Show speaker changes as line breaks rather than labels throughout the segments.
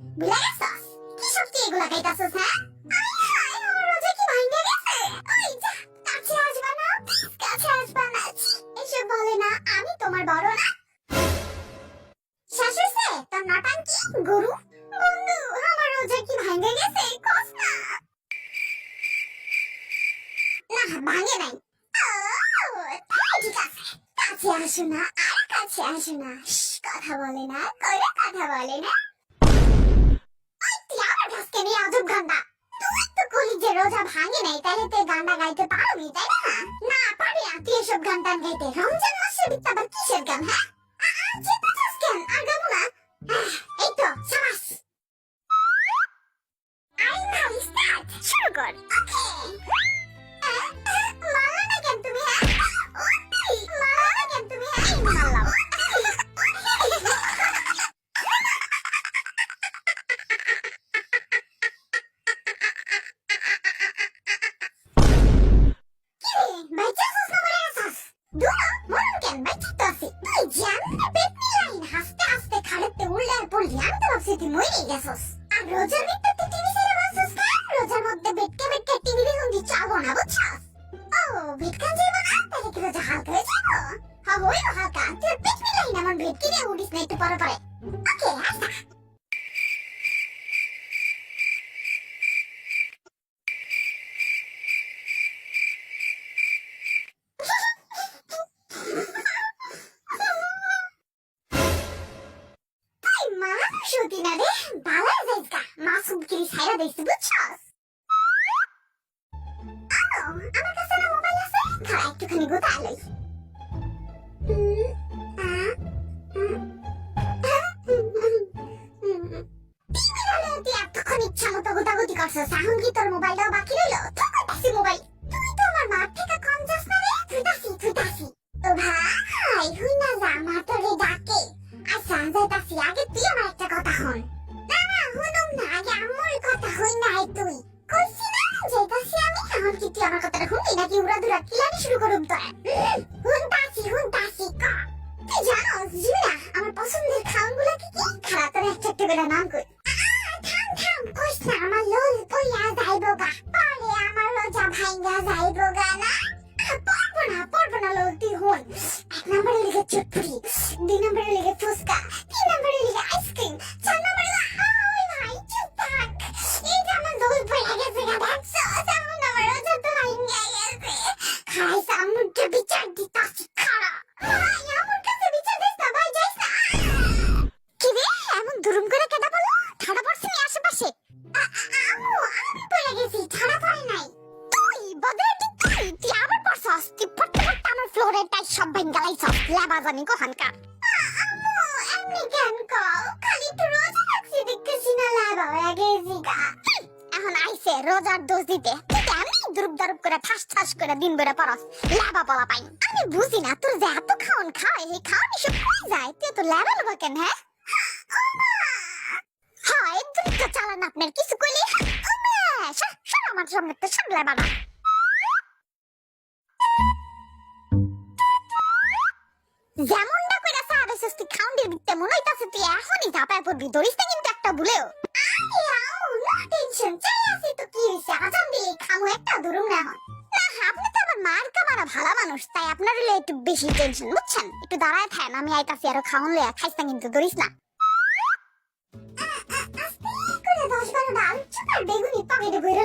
গেছস কি এগুলা খাইতাছস হ্যাঁ না হয়েছে তোর রোজা কি না না কথা বলে না করে কথা বলে না তুই নিয়ে অজব গান্দা তুই তো কলি যে রোজা ভাঙে নাই তাহলে তুই গান্দা গাইতে পারবি তাই না? না পারি না। তুই এসব গান টান গাইতে। রমজান মাসে বিত্তাবার কিসের গান হ্যাঁ? আ, আ, গেছস আর রোজার ভিতর তুই টিভি ছেড়ে বসছস কেন রোজার মধ্যে বেটকে বেটকে টিভি দেখুন কি চাবো না, বুঝছস? ও বেটকান যাইব না? তাহলে কি রোজা হালকা হয়ে যাব? হ্যাঁ হইল হালকা। তুই পেট না মন বেটকে নিয়ে উড়িস না একটু পরে পরে। ওকে আচ্ছা। হতি না রে বালা যাইস গা মাসুম কিরি ছাইরা দিস বুঝছস আমার কাছে না মোবাইল আছে খাড়া একটুখানি গোটা আলোই এতক্ষণ ইচ্ছা মতো গোটাগুটি করছস এখন কি তোর মোবাইলটাও বাকি রইল নাকি উড়াদুরা কিলানি শুরু করুম তোরা হুনতাছি হুনতাছি ক। তুই জানোস জুরা, আমার পছন্দের খাওয়ানগুলো কি কি? খারাপ তোর একটা একটা করে নাম কই। থাম থাম, কইস না, আমার লোল পইয়া যাইবো গা পরে আমার রোজা ভাইঙ্গা যাইবো। লেবা জানি কোহানকার এমনি কেন কও খালি তো রোজা রাখছি দেখতেছি না লেবা হয়ে গেছি গা এখন আইছে রোজার দোষ দিতে তুই এমনি দুরুপ দারুপ করে ঠাস ঠাস করে দিন বেড়ে পড়স লেবা বলা পাই আমি বুঝি না তোর যে এত খাওন খাওয়াই এই খাওয়ানি সব কই যায় তুই তো লেবা লবা কেন হ্যাঁ হয় দ্রুত চালান আপনার কিছু কইলি আমার সামনে তো সব লেবা না যেমনটা কইরা সারা সস্তি খাউন্ডের বিতে মনে হইতাছে তুই এখনই ঝাপায় পড়বি ধরিস না কিন্তু একটা ভুলেও। টেনশন চাই আছে তো, কি হইছে? আজান দিয়ে খামু, একটা ধরুম না এখন। না, আপনি তো আবার মার কামারা ভালো মানুষ, তাই আপনার হলে একটু বেশি টেনশন বুঝছেন? একটু দাঁড়ায় থাকেন, আমি আইতাছি আরও খাওন লইয়া খাইস কিন্তু, ধরিস না। করে দশ বারোটা আলু চাপ আর বেগুনি পকেটে ভরে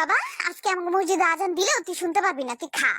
বাবা আজকে আমাকে মসজিদে আজান দিলেও তুই শুনতে পারবি না তুই খা।